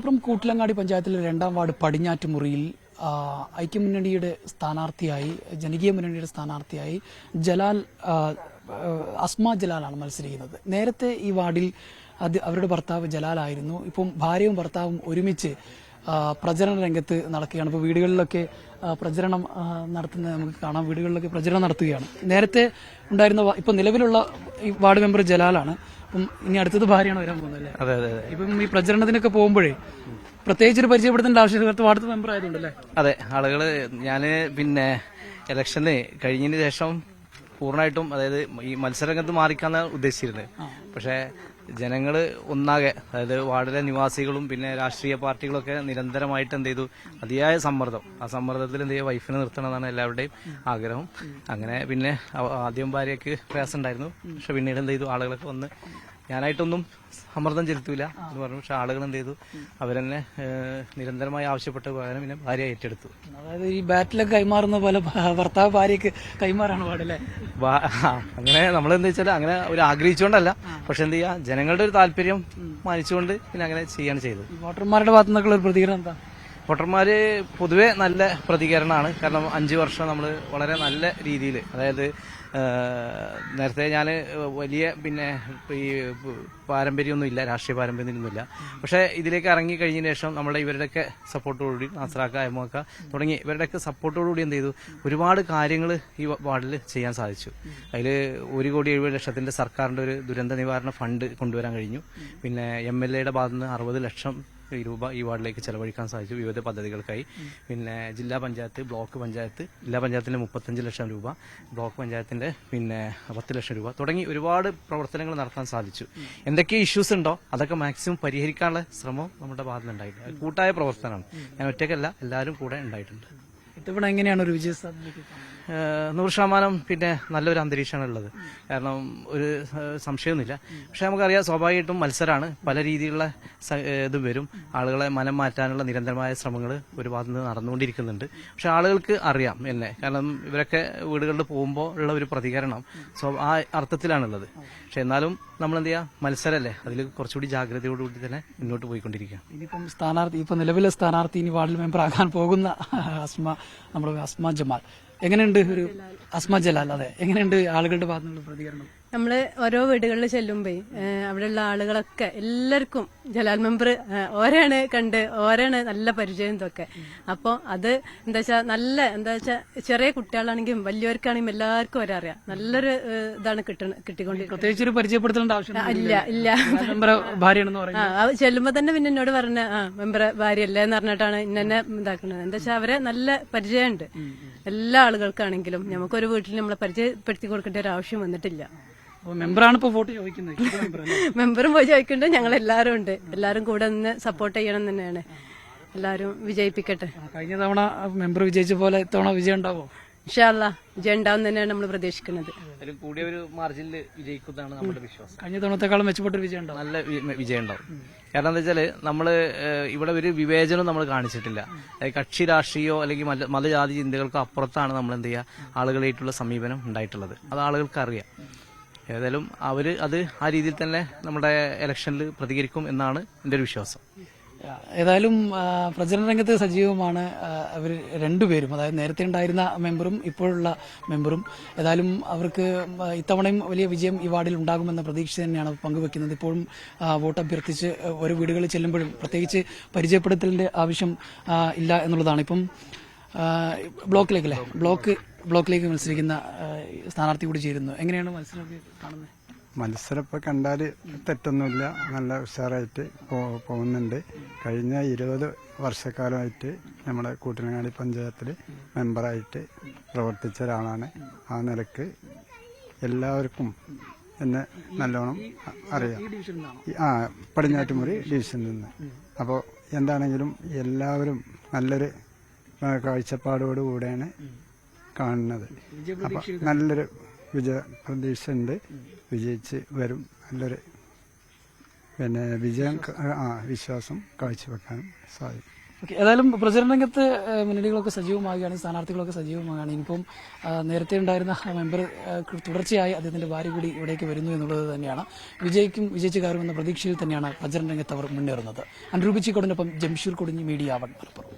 മലപ്പുറം കൂട്ടിലങ്ങാടി പഞ്ചായത്തിലെ രണ്ടാം വാർഡ് പടിഞ്ഞാറ്റുമുറിയിൽ ഐക്യമുന്നണിയുടെ സ്ഥാനാർത്ഥിയായി ജനകീയ മുന്നണിയുടെ സ്ഥാനാർത്ഥിയായി ജലാൽ അസ്മ ജലാലാണ് മത്സരിക്കുന്നത്. നേരത്തെ ഈ വാർഡിൽ അവരുടെ ഭർത്താവ് ജലാലായിരുന്നു ഇപ്പം ഭാര്യയും ഭർത്താവും ഒരുമിച്ച് പ്രചരണ രംഗത്ത് നടക്കുകയാണ്. ഇപ്പോൾ വീടുകളിലൊക്കെ പ്രചരണം നടത്തുന്നത് നമുക്ക് കാണാം വീടുകളിലൊക്കെ പ്രചരണം നടത്തുകയാണ്. നേരത്തെ ഉണ്ടായിരുന്ന ഇപ്പം നിലവിലുള്ള വാർഡ് മെമ്പർ ജലാലാണ്. അപ്പം ഇനി അടുത്തത് ഭാര്യയാണ് വരാൻ പോകുന്നത് അല്ലേ? അതെ അതെ അതെ. ഇപ്പം ഈ പ്രചരണത്തിനൊക്കെ പോകുമ്പോഴേ പ്രത്യേകിച്ച് ഒരു പരിചയപ്പെടുത്തേണ്ട ആവശ്യമില്ലാത്ത വാർത്ത വാർഡ് മെമ്പർ ആയതുകൊണ്ടല്ലേ? അതെ ആളുകൾ ഞാൻ പിന്നെ ഇലക്ഷന് കഴിഞ്ഞതിന് ശേഷം പൂർണമായിട്ടും അതായത് ഈ മത്സരരംഗത്ത് മാറിക്കാന്നാണ് ഉദ്ദേശിച്ചിരുന്നത്. പക്ഷേ ജനങ്ങൾ ഒന്നാകെ അതായത് വാർഡിലെ നിവാസികളും പിന്നെ രാഷ്ട്രീയ പാർട്ടികളൊക്കെ നിരന്തരമായിട്ട് എന്ത് ചെയ്തു? അതിയായ സമ്മർദ്ദം. ആ സമ്മർദ്ദത്തിൽ എന്ത് ചെയ്യുക വൈഫിനെ നിർത്തണമെന്നാണ് എല്ലാവരുടെയും ആഗ്രഹം. അങ്ങനെ പിന്നെ ആദ്യം ഭാര്യയ്ക്ക് പ്രയാസം ഉണ്ടായിരുന്നു പക്ഷെ പിന്നീട് എന്ത് ചെയ്തു? ആളുകളൊക്കെ വന്ന് ഞാനായിട്ടൊന്നും സമ്മർദ്ദം ചെലുത്തൂല എന്ന് പറഞ്ഞു. പക്ഷെ ആളുകൾ എന്ത് ചെയ്തു? അവരെന്നെ നിരന്തരമായി ആവശ്യപ്പെട്ട പകരം പിന്നെ ഭാര്യ ഏറ്റെടുത്തു. അതായത് ഈ ബാറ്റിലൊക്കെ കൈമാറുന്ന പോലെ ഭർത്താവ് ഭാര്യക്ക് കൈമാറാണ് പാടല്ലേ? അങ്ങനെ നമ്മൾ എന്താ വെച്ചാൽ അങ്ങനെ ഒരു ആഗ്രഹിച്ചുകൊണ്ടല്ല പക്ഷെ എന്ത് ചെയ്യാ? ജനങ്ങളുടെ ഒരു താല്പര്യം മാനിച്ചുകൊണ്ട് പിന്നെ അങ്ങനെ ചെയ്യാണ് ചെയ്തത്. വോട്ടർമാരുടെ ഭാഗത്തു നിന്നൊക്കെയുള്ള ഒരു പ്രതികരണം എന്താ? വോട്ടർമാര് പൊതുവെ നല്ല പ്രതികരണമാണ്. കാരണം അഞ്ച് വർഷം നമ്മൾ വളരെ നല്ല രീതിയിൽ അതായത് നേരത്തെ ഞാൻ വലിയ പിന്നെ ഈ പാരമ്പര്യമൊന്നും ഇല്ല രാഷ്ട്രീയ പാരമ്പര്യമൊന്നുമില്ല. പക്ഷേ ഇതിലേക്ക് ഇറങ്ങി കഴിഞ്ഞതിന് ശേഷം നമ്മുടെ ഇവരുടെയൊക്കെ സപ്പോർട്ടോടുകൂടി നാസറാക്ക അയമാക്ക തുടങ്ങി ഇവരുടെയൊക്കെ സപ്പോർട്ടോടുകൂടി എന്ത് ചെയ്തു? ഒരുപാട് കാര്യങ്ങൾ ഈ വാർഡിൽ ചെയ്യാൻ സാധിച്ചു. അതിൽ ഒരു കോടി എഴുപത് ലക്ഷത്തിന്റെ സർക്കാരിന്റെ ഒരു ദുരന്ത നിവാരണ ഫണ്ട് കൊണ്ടുവരാൻ കഴിഞ്ഞു. പിന്നെ എം എൽ എയുടെ ഭാഗത്തുനിന്ന് അറുപത് ലക്ഷം രൂപ ഈ വാർഡിലേക്ക് ചെലവഴിക്കാൻ സാധിച്ചു വിവിധ പദ്ധതികൾക്കായി. പിന്നെ ജില്ലാ പഞ്ചായത്ത് ബ്ലോക്ക് പഞ്ചായത്ത് ജില്ലാ പഞ്ചായത്തിന്റെ മുപ്പത്തഞ്ച് ലക്ഷം രൂപ ബ്ലോക്ക് പഞ്ചായത്തിന്റെ പിന്നെ പത്ത് ലക്ഷം രൂപ തുടങ്ങി ഒരുപാട് പ്രവർത്തനങ്ങൾ നടത്താൻ സാധിച്ചു. എന്തൊക്കെ ഇഷ്യൂസ് ഉണ്ടോ? അതൊക്കെ മാക്സിമം പരിഹരിക്കാനുള്ള ശ്രമം നമ്മുടെ ഭാഗത്തുനിന്നുണ്ടായിട്ടുണ്ട് കൂട്ടായ പ്രവർത്തനമാണ്. ഞാൻ ഒറ്റയ്ക്കല്ല എല്ലാവരും കൂടെ ഉണ്ടായിട്ടുണ്ട്. ഇത്തവണ എങ്ങനെയാണ് ഒരു വിജയ സാധ്യത നൂറ് ശതമാനം പിന്നെ നല്ലൊരു അന്തരീക്ഷമാണ് ഉള്ളത് കാരണം ഒരു സംശയമൊന്നുമില്ല. പക്ഷെ നമുക്കറിയാം സ്വാഭാവികമായിട്ടും മത്സരമാണ് പല രീതിയിലുള്ള ഇത് വരും. ആളുകളെ മനം മാറ്റാനുള്ള നിരന്തരമായ ശ്രമങ്ങൾ ഒരു ഭാഗത്ത് നിന്ന് നടന്നുകൊണ്ടിരിക്കുന്നുണ്ട്. പക്ഷെ ആളുകൾക്ക് അറിയാം എന്നെ. കാരണം ഇവരൊക്കെ വീടുകളിൽ പോകുമ്പോൾ ഉള്ള ഒരു പ്രതികരണം സോ ആ അർത്ഥത്തിലാണുള്ളത്. പക്ഷെ എന്നാലും നമ്മൾ എന്ത് ചെയ്യാം മത്സരമല്ലേ അതിൽ കുറച്ചുകൂടി ജാഗ്രതയോടുകൂടി തന്നെ മുന്നോട്ട് പോയിക്കൊണ്ടിരിക്കുക. ഇനിയിപ്പം സ്ഥാനാർത്ഥി ഇപ്പൊ നിലവിലെ സ്ഥാനാർത്ഥി ഇനി വാർഡിൽ മെമ്പർ ആകാൻ പോകുന്ന അസ്മ നമ്മുടെ അസ്മ ജമാൽ. എങ്ങനെയുണ്ട് ഒരു അസ്മ ജലാൽ? അതെ. എങ്ങനെയുണ്ട് ആളുകളുടെ ഭാഗത്തു നിന്നുള്ള പ്രതികരണം? നമ്മൾ ഓരോ വീടുകളിൽ ചെല്ലുമ്പോ അവിടെയുള്ള ആളുകളൊക്കെ എല്ലാവർക്കും ജലാൽ മെമ്പർ ഓരാണ് കണ്ട് ഓരാണ് നല്ല പരിചയം ഇതൊക്കെ. അപ്പൊ അത് എന്താ വെച്ചാൽ നല്ല എന്താ വെച്ചാൽ ചെറിയ കുട്ടികളാണെങ്കിലും വലിയവർക്കാണെങ്കിലും എല്ലാവർക്കും ഒരറിയാം. നല്ലൊരു ഇതാണ് കിട്ടണ കിട്ടിക്കൊണ്ടിരിക്കുന്നത്. പ്രത്യേകിച്ച് ഒരു പരിചയപ്പെടുത്തേണ്ട ആവശ്യം ഇല്ല ഇല്ല. ഭാര്യയാണെന്ന് ആ പറയുന്നത്. അത് ചെല്ലുമ്പോ തന്നെ പിന്നെ എന്നോട് പറഞ്ഞ ആ മെമ്പർ ഭാര്യയല്ലേ എന്ന് പറഞ്ഞിട്ടാണ് ഇന്നെ ഇതാക്കുന്നത്. എന്താ വെച്ചാൽ അവരെ നല്ല പരിചയമുണ്ട്. എല്ലാ ആളുകൾക്കാണെങ്കിലും നമുക്കൊരു വീട്ടിൽ നമ്മളെ പരിചയപ്പെടുത്തി കൊടുക്കേണ്ട ഒരു ആവശ്യം വന്നിട്ടില്ല. മെമ്പറാണ് ഇപ്പോൾ വോട്ട് ചോദിക്കുന്നത്? മെമ്പറും പോയി ചോദിക്കുന്നുണ്ട് ഞങ്ങൾ എല്ലാവരും ഉണ്ട്. എല്ലാവരും കൂടെ നിന്ന് സപ്പോർട്ട് ചെയ്യണം തന്നെയാണ്. എല്ലാവരും വിജയിപ്പിക്കട്ടെ. കഴിഞ്ഞ തവണ മെമ്പർ വിജയിച്ച പോലെ ഇത്തവണ വിജയം ഉണ്ടാവോ? ഇൻഷാല്ല വിജയം ഉണ്ടാവും തന്നെയാണ് നമ്മൾ പ്രതീക്ഷിക്കുന്നത്. കൂടിയ ഒരു മാർജിനിൽ വിജയിക്കുന്നതാണ് നമ്മുടെ വിശ്വാസം. കഴിഞ്ഞ തവണത്തെക്കാളും മെച്ചപ്പെട്ട വിജയം ഉണ്ടാവും. നല്ല വിജയം ഉണ്ടാവും. കാരണം എന്താ വെച്ചാൽ നമ്മൾ ഇവിടെ ഒരു വിവേചനം നമ്മൾ കാണിച്ചിട്ടില്ല. കക്ഷി രാഷ്ട്രീയോ അല്ലെങ്കിൽ മത മതജാതി ചിന്തകൾക്കോ അപ്പുറത്താണ് നമ്മൾ എന്ത് ചെയ്യുക ആളുകളായിട്ടുള്ള സമീപനം ഉണ്ടായിട്ടുള്ളത്. അത് ആളുകൾക്ക് അറിയാം ഏതായാലും അവർ അത് ആ രീതിയിൽ തന്നെ നമ്മുടെ ഇലക്ഷനിൽ പ്രതികരിക്കും എന്നാണ് എന്റെ ഒരു വിശ്വാസം. ഏതായാലും പ്രചരണ രംഗത്ത് സജീവമാണ് അവർ രണ്ടുപേരും. അതായത് നേരത്തെ ഉണ്ടായിരുന്ന മെമ്പറും ഇപ്പോഴുള്ള മെമ്പറും. ഏതായാലും അവർക്ക് ഇത്തവണയും വലിയ വിജയം ഈ വാർഡിൽ ഉണ്ടാകുമെന്ന പ്രതീക്ഷ തന്നെയാണ് പങ്കുവെക്കുന്നത്. ഇപ്പോഴും വോട്ട് അഭ്യർത്ഥിച്ച് ഓരോ വീടുകളിൽ ചെല്ലുമ്പോഴും പ്രത്യേകിച്ച് പരിചയപ്പെടുത്തലിന്റെ ആവശ്യം ഇല്ല എന്നുള്ളതാണ്. ഇപ്പം ബ്ലോക്കിലേക്ക് അല്ലേ ബ്ലോക്ക് ബ്ലോക്കിലേക്ക് മത്സരിക്കുന്ന സ്ഥാനാർത്ഥി കൂടി ചേരുന്നു. എങ്ങനെയാണ് മത്സരമൊക്കെ കാണുന്നത്? മത്സരം ഇപ്പോൾ കണ്ടാൽ തെറ്റൊന്നുമില്ല. നല്ല ഉഷാറായിട്ട് പോ- പോകുന്നുണ്ട്. കഴിഞ്ഞ ഇരുപത് വർഷക്കാലമായിട്ട് നമ്മുടെ കൂട്ടിനങ്ങാടി പഞ്ചായത്തിൽ മെമ്പറായിട്ട് പ്രവർത്തിച്ച ഒരാളാണ്. ആ നിലയ്ക്ക് എല്ലാവർക്കും എന്നെ നല്ലോണം അറിയാം. ആ പടിഞ്ഞാറ്റുമുറി ഡിവിഷനിൽ നിന്ന്. അപ്പോൾ എന്താണെങ്കിലും എല്ലാവരും നല്ലൊരു കാഴ്ചപ്പാടോടുകൂടെയാണ് കാണുന്നത്. അപ്പം നല്ലൊരു വിജയ പ്രതീക്ഷ ഉണ്ട് വിജയിച്ച് വരും. നല്ലൊരു പിന്നെ വിജയം ആ വിശ്വാസം കാഴ്ചവെക്കാനും സാധിക്കും. ഓക്കെ ഏതായാലും പ്രചരണ രംഗത്ത് മുന്നണികളൊക്കെ സജീവമാകുകയാണ് സ്ഥാനാർത്ഥികളൊക്കെ സജീവമാകുകയാണ് ഇനിയിപ്പം നേരത്തെ ഉണ്ടായിരുന്ന മെമ്പർ തുടർച്ചയായി അദ്ദേഹത്തിന്റെ ഭാര്യ കൂടി ഇവിടേക്ക് വരുന്നു എന്നുള്ളത് തന്നെയാണ്. വിജയിക്കും വിജയിച്ചു എന്ന പ്രതീക്ഷയിൽ തന്നെയാണ് പ്രചരണ രംഗത്ത് അവർ മുന്നേറുന്നത്. അനുരൂപിച്ചിക്കോടിനൊപ്പം ജംഷീർ കൊടിഞ്ഞ് മീഡിയ വൺ മലപ്പുറം.